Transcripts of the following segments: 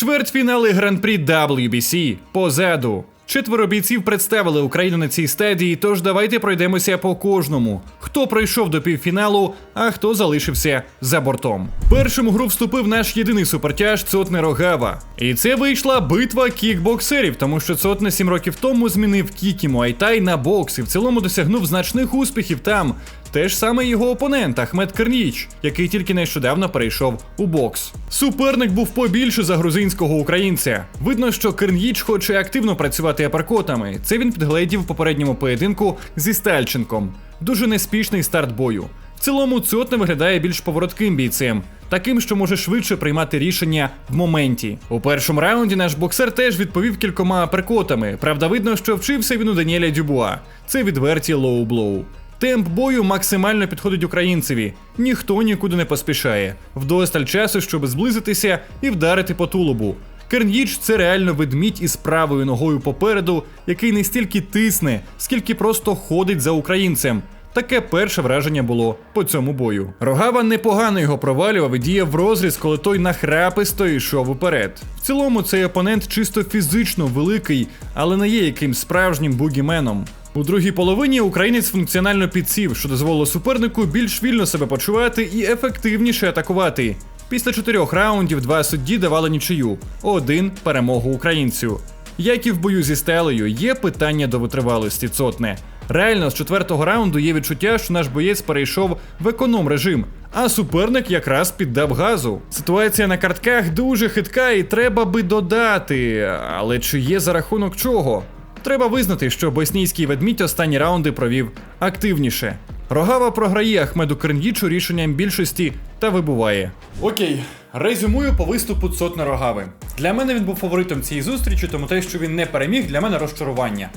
Чвертьфінали гран-прі WBC позаду. Четверо бійців представили Україну на цій стадії, тож давайте пройдемося по кожному. Хто пройшов до півфіналу, а хто залишився за бортом. Першим у гру вступив наш єдиний супертяж Цотне Рогава. І це вийшла битва кікбоксерів, тому що Цотне сім років тому змінив кік і муайтай на бокс і в цілому досягнув значних успіхів там. Те ж саме його опонент Ахмед Керніч, який тільки нещодавно перейшов у бокс. Суперник був побільше за грузинського українця. Видно, що Керніч хоче активно працювати аперкотами. Це він підгледів в попередньому поєдинку зі Стальченком. Дуже неспішний старт бою. В цілому Цот не виглядає більш поворотким бійцем, таким, що може швидше приймати рішення в моменті. У першому раунді наш боксер теж відповів кількома аперкотами. Правда, видно, що вчився він у Даніеля Дюбуа. Це відверті лоу-блоу. Темп бою максимально підходить українцеві. Ніхто нікуди не поспішає. Вдосталь часу, щоб зблизитися і вдарити по тулубу. Керн'їч це реально ведмідь із правою ногою попереду, який не стільки тисне, скільки просто ходить за українцем. Таке перше враження було по цьому бою. Рогава непогано його провалював і діяв в розріз, коли той нахраписто йшов уперед. В цілому цей опонент чисто фізично великий, але не є якимсь справжнім бугіменом. У другій половині українець функціонально підсів, що дозволило супернику більш вільно себе почувати і ефективніше атакувати. Після чотирьох раундів два судді давали нічию, один перемогу українцю. Як і в бою зі стелею, є питання до витривалості цотне. Реально, з четвертого раунду є відчуття, що наш боєць перейшов в економ режим, а суперник якраз піддав газу. Ситуація на картках дуже хитка і треба би додати. Але чи є за рахунок чого? Треба визнати, що боснійський ведмідь останні раунди провів активніше. Рогава програє Ахмеду Керн'їчу рішенням більшості та вибуває. Окей, резюмую по виступу Цотна Рогави. Для мене він був фаворитом цієї зустрічі, тому те, що він не переміг, для мене розчарування.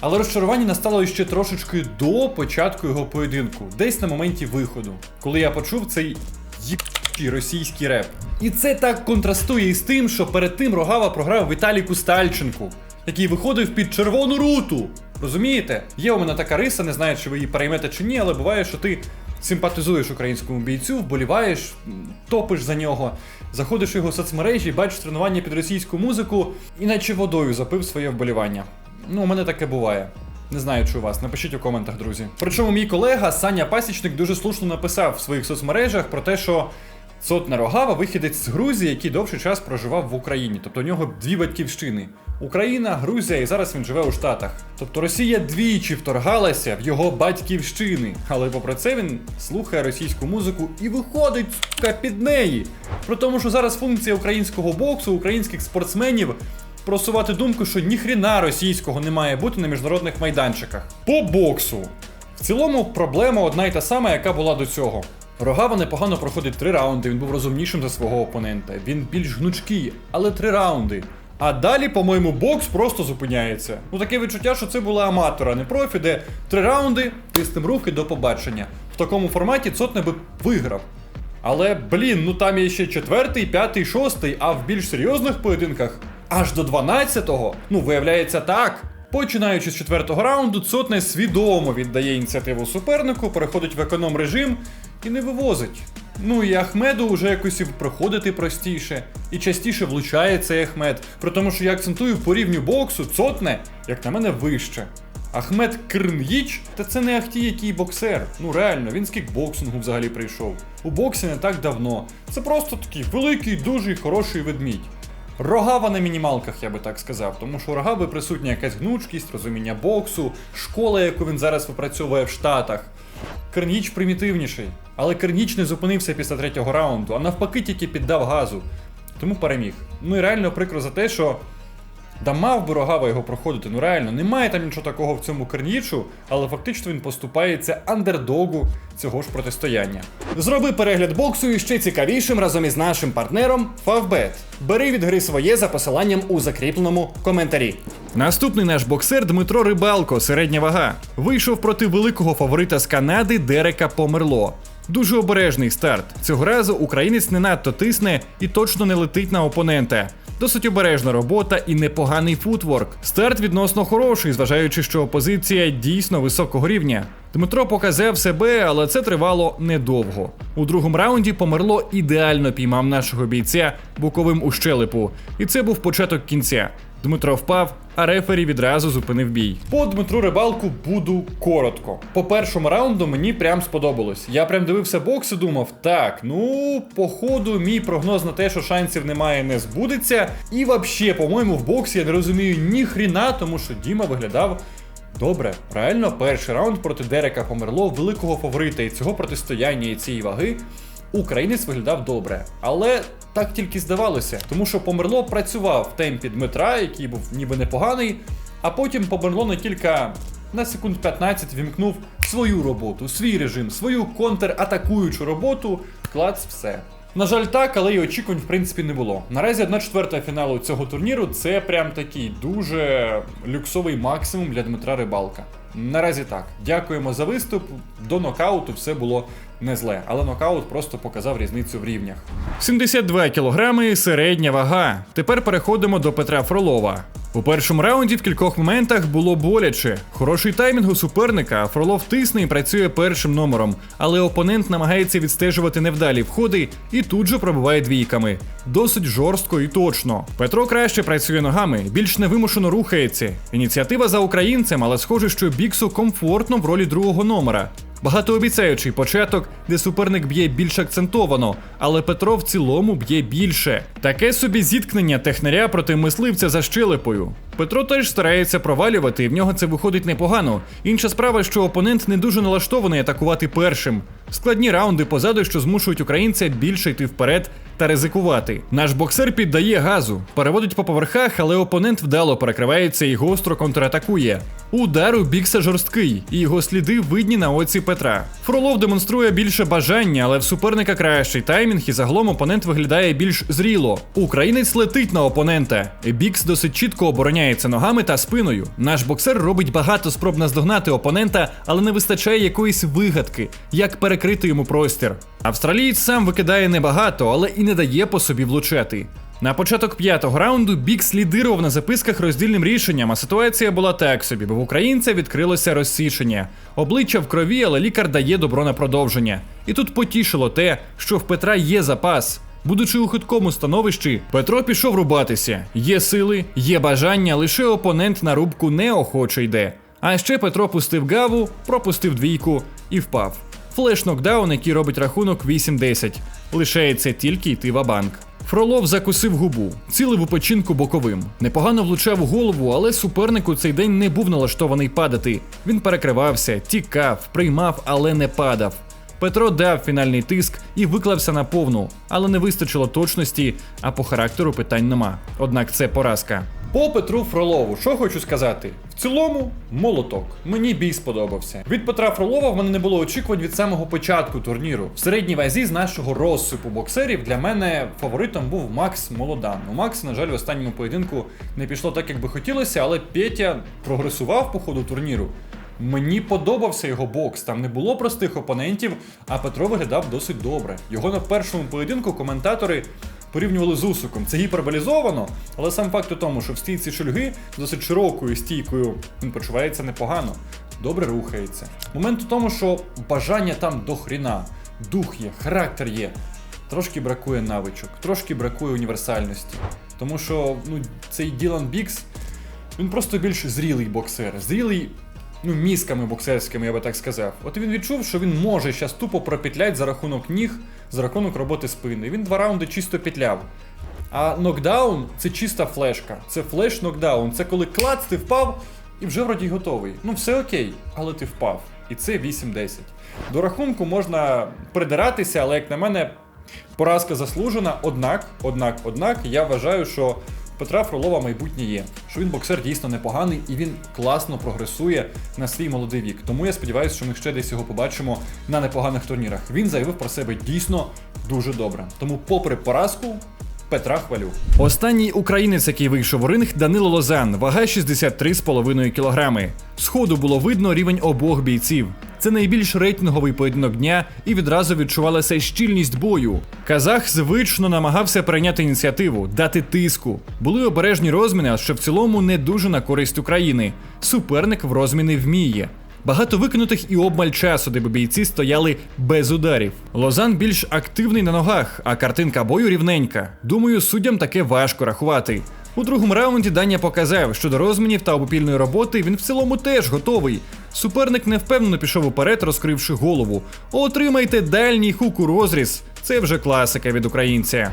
Але розчарування настало ще трошечки до початку його поєдинку, десь на моменті виходу, коли я почув цей їбкий російський реп. І це так контрастує із тим, що перед тим Рогава програв Віталіку Стальченку, який виходив під червону руту. Розумієте? Є у мене така риса, не знаю, чи ви її переймете чи ні, але буває, що ти симпатизуєш українському бійцю, вболіваєш, топиш за нього, заходиш в його соцмережі, бачиш тренування під російську музику, іначе водою запив своє вболівання. Ну, у мене таке буває. Не знаю, чи у вас. Напишіть у коментах, друзі. Причому мій колега Саня Пасічник дуже слушно написав в своїх соцмережах про те, що Цотна Рогава вихідець з Грузії, який довший час проживав в Україні. Тобто у нього дві батьківщини: Україна, Грузія, і зараз він живе у Штатах. Тобто Росія двічі вторгалася в його батьківщини. Але попри це він слухає російську музику і виходить сука, під неї. При тому, що зараз функція українського боксу, українських спортсменів просувати думку, що ніхрена російського не має бути на міжнародних майданчиках. По боксу. В цілому проблема одна й та сама, яка була до цього. Рогава непогано проходить три раунди, він був розумнішим за свого опонента. Він більш гнучкий, але три раунди. А далі, по-моєму, бокс просто зупиняється. Ну таке відчуття, що це була аматора, не профі, де три раунди, тиснем руки до побачення. В такому форматі Цотне би виграв. Але, блін, ну там є ще четвертий, п'ятий, шостий, а в більш серйозних поєдинках аж до 12-го. Ну, виявляється так. Починаючи з четвертого раунду, Цотне свідомо віддає ініціативу супернику, переходить в економ режим і не вивозить. Ну і Ахмеду вже якось і проходити простіше, і частіше влучає цей Ахмед. При тому, що я акцентую по рівню боксу, Цотне, як на мене, вище. Ахмед Крн'їч, та це не ахті який боксер. Ну реально, він з кікбоксингу взагалі прийшов. У боксі не так давно. Це просто такий великий, дуже хороший ведмідь. Рогава на мінімалках, я би так сказав, тому що у Рогави присутня якась гнучкість, розуміння боксу, школа, яку він зараз випрацьовує в Штатах. Керніч примітивніший, але Керніч не зупинився після третього раунду, а навпаки тільки піддав газу. Тому переміг. Ну і реально прикро за те, що Да мав би Рогава його проходити, ну реально, немає там нічого такого в цьому Кернічу, але фактично він поступається андердогу цього ж протистояння. Зроби перегляд боксу і ще цікавішим разом із нашим партнером Favbet. Бери від гри своє за посиланням у закріпленому коментарі. Наступний наш боксер Дмитро Рибалко, середня вага, вийшов проти великого фаворита з Канади Дерека Померло. Дуже обережний старт. Цього разу українець не надто тисне і точно не летить на опонента. Досить обережна робота і непоганий футворк. Старт відносно хороший, зважаючи, що опозиція дійсно високого рівня. Дмитро показав себе, але це тривало недовго. У другому раунді померло ідеально піймав нашого бійця боковим у щелепу, і це був початок кінця. Дмитро впав, а рефері відразу зупинив бій. По Дмитру Рибалку буду коротко. По першому раунду мені прям сподобалось. Я прям дивився бокс і думав, так, ну, походу, мій прогноз на те, що шансів немає, не збудеться. І взагалі, по-моєму, в боксі я не розумію ні хріна, тому що Діма виглядав. Добре, реально, перший раунд проти Дерека померло великого фаворита і цього протистояння і цієї ваги. Українець виглядав добре, але так тільки здавалося, тому що померло працював в темпі Дмитра, який був ніби непоганий, а потім померло на кілька на секунд 15 вімкнув свою роботу, свій режим, свою контратакуючу роботу. Клац, все. На жаль, так, але й очікувань в принципі не було. Наразі 1 четверта фіналу цього турніру це прям такий дуже люксовий максимум для Дмитра Рибалка. Наразі так. Дякуємо за виступ. До нокауту все було не зле, але нокаут просто показав різницю в рівнях. 72 кілограми середня вага. Тепер переходимо до Петра Фролова. У першому раунді в кількох моментах було боляче. Хороший таймінг у суперника, Фролов тисне і працює першим номером, але опонент намагається відстежувати невдалі входи і тут же пробиває двійками. Досить жорстко і точно. Петро краще працює ногами, більш невимушено рухається. Ініціатива за українцем, але схоже, що Біксу комфортно в ролі другого номера. Багатообіцяючий початок, де суперник б'є більш акцентовано, але Петро в цілому б'є більше. Таке собі зіткнення технаря проти мисливця за щелепою. Петро теж старається провалювати, і в нього це виходить непогано. Інша справа, що опонент не дуже налаштований атакувати першим. Складні раунди позаду, що змушують українця більше йти вперед та ризикувати. Наш боксер піддає газу, переводить по поверхах, але опонент вдало перекривається і гостро контратакує. Удар у бікса жорсткий, і його сліди видні на оці Петра. Фролов демонструє більше бажання, але в суперника кращий таймінг, і загалом опонент виглядає більш зріло. Українець летить на опонента. Бікс досить чітко обороняється ногами та спиною. Наш боксер робить багато спроб наздогнати опонента, але не вистачає якоїсь вигадки, як перекрити йому простір. Австралієць сам викидає небагато, але і не дає по собі влучати. На початок п'ятого раунду Бікс лідирував на записках роздільним рішенням, а ситуація була так собі, бо в українця відкрилося розсічення. Обличчя в крові, але лікар дає добро на продовження. І тут потішило те, що в Петра є запас. Будучи у хиткому становищі, Петро пішов рубатися. Є сили, є бажання, лише опонент на рубку неохоче йде. А ще Петро пустив гаву, пропустив двійку і впав. Флеш-нокдаун, який робить рахунок 8-10. Лишається тільки йти в банк. Фролов закусив губу, цілив у печінку боковим. Непогано влучав у голову, але суперник у цей день не був налаштований падати. Він перекривався, тікав, приймав, але не падав. Петро дав фінальний тиск і виклався на повну, але не вистачило точності, а по характеру питань нема. Однак це поразка. По Петру Фролову, що хочу сказати? Цілому, молоток. Мені бій сподобався. Від Петра Фролова в мене не було очікувань від самого початку турніру. В середній вазі з нашого розсипу боксерів для мене фаворитом був Макс Молодан. У Макса, на жаль, в останньому поєдинку не пішло так, як би хотілося, але Петя прогресував по ходу турніру. Мені подобався його бокс, там не було простих опонентів, а Петро виглядав досить добре. Його на першому поєдинку коментатори порівнювали з Усуком. Це гіперболізовано, але сам факт у тому, що в стійці шульги з досить широкою стійкою він почувається непогано, добре рухається. Момент у тому, що бажання там до хріна, дух є, характер є. Трошки бракує навичок, трошки бракує універсальності. Тому що ну, цей Ділан Бікс, він просто більш зрілий боксер. Зрілий ну, мізками боксерськими, я би так сказав. От він відчув, що він може зараз тупо пропетлять за рахунок ніг, за рахунок роботи спини. Він два раунди чисто петляв. А нокдаун це чиста флешка. Це флеш-нокдаун. Це коли клац, ти впав і вже вроді готовий. Ну все окей, але ти впав. І це 8-10. До рахунку можна придиратися, але як на мене, поразка заслужена. Однак, однак, однак, я вважаю, що Петра Фролова майбутнє є, що він боксер дійсно непоганий і він класно прогресує на свій молодий вік. Тому я сподіваюся, що ми ще десь його побачимо на непоганих турнірах. Він заявив про себе дійсно дуже добре. Тому, попри поразку. Петра хвалю. Останній українець, який вийшов у ринг, Данило Лозан, вага 63,5 кг. Сходу було видно рівень обох бійців. Це найбільш рейтинговий поєдинок дня, і відразу відчувалася щільність бою. Казах звично намагався прийняти ініціативу, дати тиску. Були обережні розміни, що в цілому не дуже на користь України. Суперник в розміни вміє. Багато викинутих і обмаль часу, де бійці стояли без ударів. Лозан більш активний на ногах, а картинка бою рівненька. Думаю, суддям таке важко рахувати. У другому раунді Даня показав, що до розмінів та обопільної роботи він в цілому теж готовий. Суперник невпевнено пішов уперед, розкривши голову. Отримайте дальній хук у розріз. Це вже класика від українця.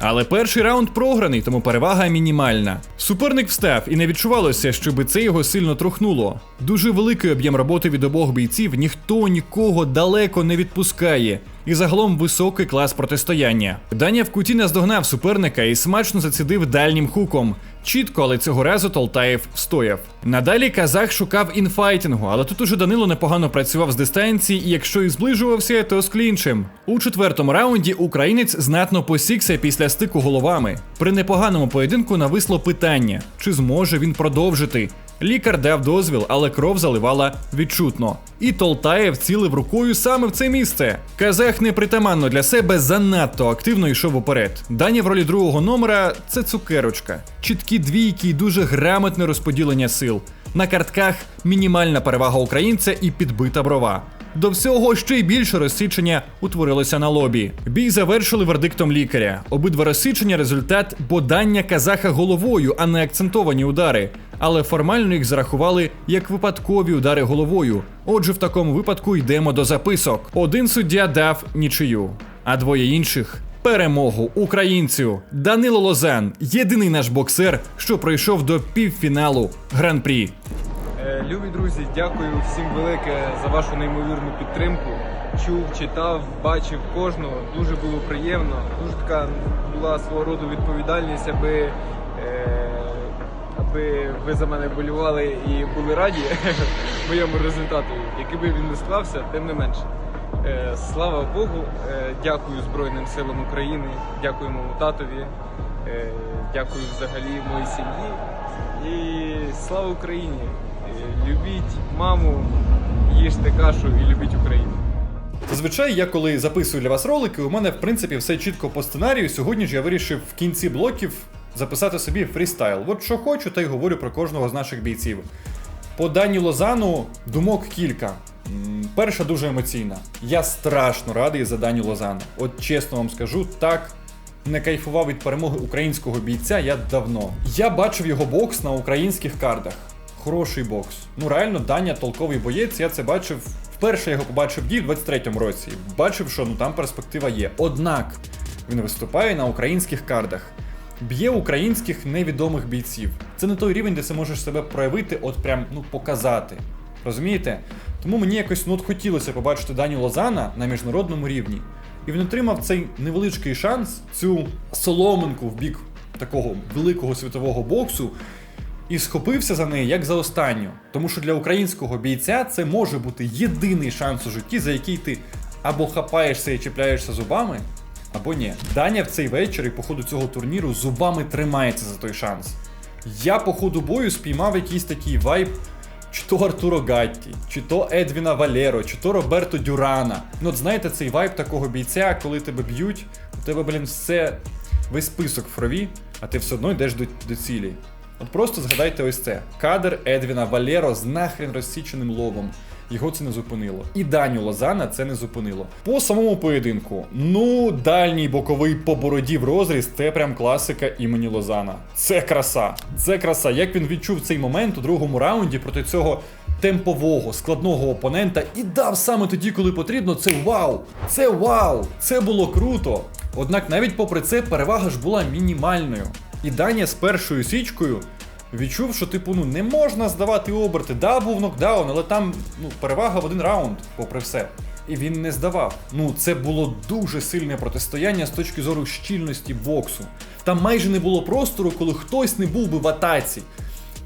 Але перший раунд програний, тому перевага мінімальна. Суперник встав і не відчувалося, щоби це його сильно трухнуло. Дуже великий об'єм роботи від обох бійців, ніхто нікого далеко не відпускає. І загалом високий клас протистояння. Даня в куті наздогнав суперника і смачно зацідив дальнім хуком. Чітко, але цього разу Толтаєв стояв. Надалі казах шукав інфайтингу, але тут уже Данило непогано працював з дистанції, і якщо і зближувався, то з клінчем. У четвертому раунді українець знатно посікся після стику головами. При непоганому поєдинку нависло питання, чи зможе він продовжити. Лікар дав дозвіл, але кров заливала відчутно. І Толтаєв цілив рукою саме в це місце. Казах непритаманно для себе занадто активно йшов уперед. Дані в ролі другого номера це цукерочка. Чіткі двійки і дуже грамотне розподілення сил. На картках мінімальна перевага українця і підбита брова. До всього ще й більше розсічення утворилося на лобі. Бій завершили вердиктом лікаря. Обидва розсічення результат бодання казаха головою, а не акцентовані удари. Але формально їх зарахували як випадкові удари головою. Отже, в такому випадку йдемо до записок. Один суддя дав нічию, а двоє інших. Перемогу українцю Данило Лозан, єдиний наш боксер, що пройшов до півфіналу гран-прі. Е, Любі друзі, дякую всім велике за вашу неймовірну підтримку. Чув, читав, бачив кожного. Дуже було приємно. Дуже така була свого роду відповідальність, аби, е, аби ви за мене болювали і були раді моєму результату. Який би він не склався, тим не менше. Е, слава Богу, дякую Збройним силам України, дякую моєму татові, дякую взагалі моїй сім'ї. І слава Україні! Любіть маму, їжте кашу і любіть Україну. Зазвичай я коли записую для вас ролики, у мене в принципі все чітко по сценарію. Сьогодні ж я вирішив в кінці блоків записати собі фрістайл. От що хочу, та й говорю про кожного з наших бійців. По Дані Лозану думок кілька. Перша дуже емоційна. Я страшно радий за Дані Лозану. От чесно вам скажу, так не кайфував від перемоги українського бійця я давно. Я бачив його бокс на українських картах. Хороший бокс. Ну реально, Даня толковий боєць. Я це бачив. Вперше його побачив в в 23-му році. Бачив, що ну там перспектива є. Однак він виступає на українських картах. Б'є українських невідомих бійців. Це не той рівень, де ти можеш себе проявити, от прям ну показати. Розумієте? Тому мені якось ну, от хотілося побачити Даню Лозана на міжнародному рівні. І він отримав цей невеличкий шанс, цю соломинку в бік такого великого світового боксу, і схопився за неї як за останню. Тому що для українського бійця це може бути єдиний шанс у житті, за який ти або хапаєшся і чіпляєшся зубами, або ні. Даня в цей вечір і по ходу цього турніру зубами тримається за той шанс. Я по ходу бою спіймав якийсь такий вайб. Чи то Артуро Гатті, чи то Едвіна Валеро, чи то Роберто Дюрана. Ну, от знаєте, цей вайб такого бійця, коли тебе б'ють, у тебе, блін, все, весь список в крові, а ти все одно йдеш до, до цілі. От просто згадайте ось це: кадр Едвіна Валеро з нахрен розсіченим лобом. Його це не зупинило. І Даню Лозана це не зупинило. По самому поєдинку, ну, дальній боковий по бороді в розріз це прям класика імені Лозана. Це краса. Це краса. Як він відчув цей момент у другому раунді проти цього темпового, складного опонента і дав саме тоді, коли потрібно, це вау! Це вау! Це було круто! Однак навіть попри це перевага ж була мінімальною. І Даня з першою січкою відчув, що типу ну не можна здавати оберти. Да, був нокдаун, але там ну, перевага в один раунд, попри все. І він не здавав. Ну, це було дуже сильне протистояння з точки зору щільності боксу. Там майже не було простору, коли хтось не був би в атаці.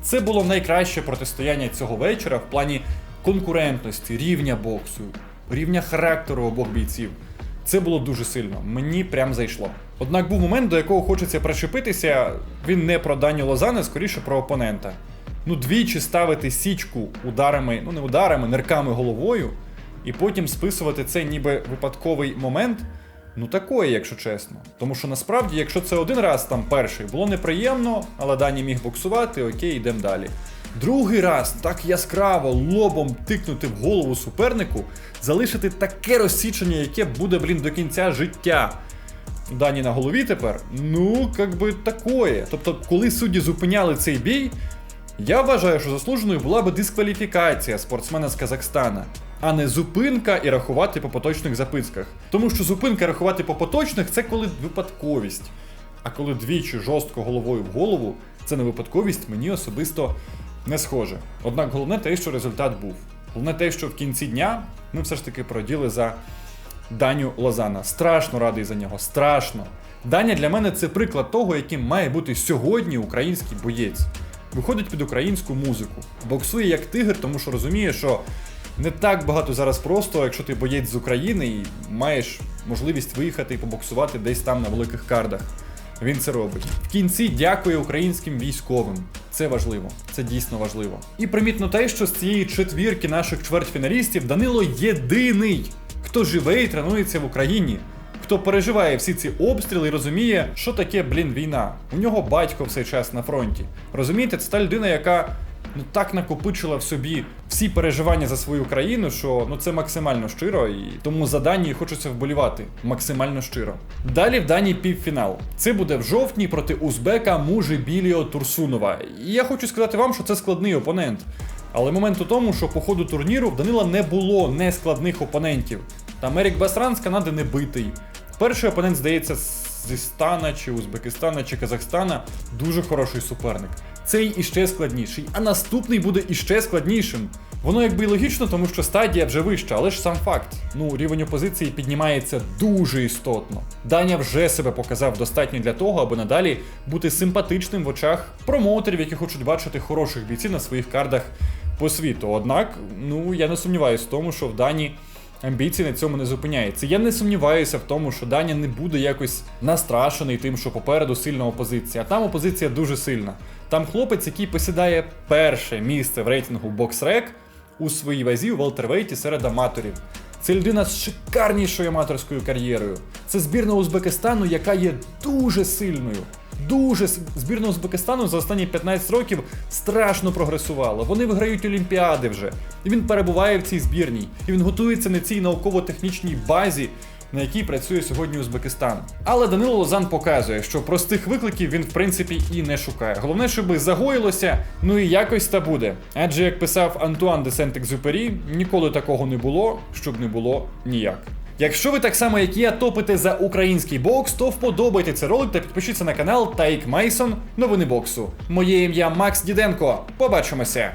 Це було найкраще протистояння цього вечора в плані конкурентності, рівня боксу, рівня характеру обох бійців. Це було дуже сильно. Мені прям зайшло. Однак був момент, до якого хочеться причепитися. Він не про Даню Лозане, скоріше про опонента. Ну, двічі ставити січку ударами, ну не ударами, нирками головою, і потім списувати це ніби випадковий момент. Ну такої, якщо чесно. Тому що насправді, якщо це один раз там перший, було неприємно, але Дані міг боксувати, окей, йдемо далі. Другий раз так яскраво лобом тикнути в голову супернику, залишити таке розсічення, яке буде, блін, до кінця життя. Дані на голові тепер, ну, як би такое. Тобто, коли судді зупиняли цей бій, я вважаю, що заслуженою була би дискваліфікація спортсмена з Казахстана, а не зупинка і рахувати по поточних записках. Тому що зупинка і рахувати по поточних це коли випадковість. А коли двічі жорстко головою в голову, це не випадковість, мені особисто не схоже. Однак головне те, що результат був. Головне те, що в кінці дня ми все ж таки проділи за Даню Лозана. Страшно радий за нього, страшно. Даня для мене це приклад того, яким має бути сьогодні український боєць. Виходить під українську музику, боксує як тигр, тому що розуміє, що не так багато зараз просто, якщо ти боєць з України і маєш можливість виїхати і побоксувати десь там на великих кардах. Він це робить. В кінці дякує українським військовим. Це важливо, це дійсно важливо. І примітно те, що з цієї четвірки наших чвертьфіналістів Данило єдиний, хто живе і тренується в Україні. Хто переживає всі ці обстріли і розуміє, що таке, блін, війна. У нього батько все час на фронті. Розумієте, це та людина, яка ну так накопичила в собі всі переживання за свою країну, що ну це максимально щиро, і тому за Данії хочеться вболівати максимально щиро. Далі в Данії півфінал. Це буде в жовтні проти узбека Мужи Біліо Турсунова. І я хочу сказати вам, що це складний опонент. Але момент у тому, що по ходу турніру в Данила не було нескладних опонентів. Там Ерік Басран з Канади не битий. Перший опонент, здається, зі Стана чи Узбекистана чи Казахстана дуже хороший суперник. Цей іще складніший, а наступний буде іще складнішим. Воно якби і логічно, тому що стадія вже вища, але ж сам факт. Ну, рівень опозиції піднімається дуже істотно. Даня вже себе показав достатньо для того, аби надалі бути симпатичним в очах промоутерів, які хочуть бачити хороших бійців на своїх кардах по світу. Однак, ну я не сумніваюся в тому, що в Дані амбіції на цьому не зупиняється. Я не сумніваюся в тому, що Даня не буде якось настрашений тим, що попереду сильна опозиція. Там опозиція дуже сильна. Там хлопець, який посідає перше місце в рейтингу BoxRec у своїй вазі у велтервейті серед аматорів. Це людина з шикарнішою аматорською кар'єрою. Це збірна Узбекистану, яка є дуже сильною. Дуже збірна Узбекистану за останні 15 років страшно прогресувала. Вони виграють Олімпіади вже. І він перебуває в цій збірній. І він готується на цій науково-технічній базі, на якій працює сьогодні Узбекистан. Але Данило Лозан показує, що простих викликів він в принципі і не шукає. Головне, щоб загоїлося, ну і якось та буде. Адже як писав Антуан де Сент-Екзюпері, ніколи такого не було, щоб не було ніяк. Якщо ви так само, як я, топите за український бокс, то вподобайте цей ролик та підпишіться на канал Тайк Мейсон Новини боксу. Моє ім'я Макс Діденко. Побачимося!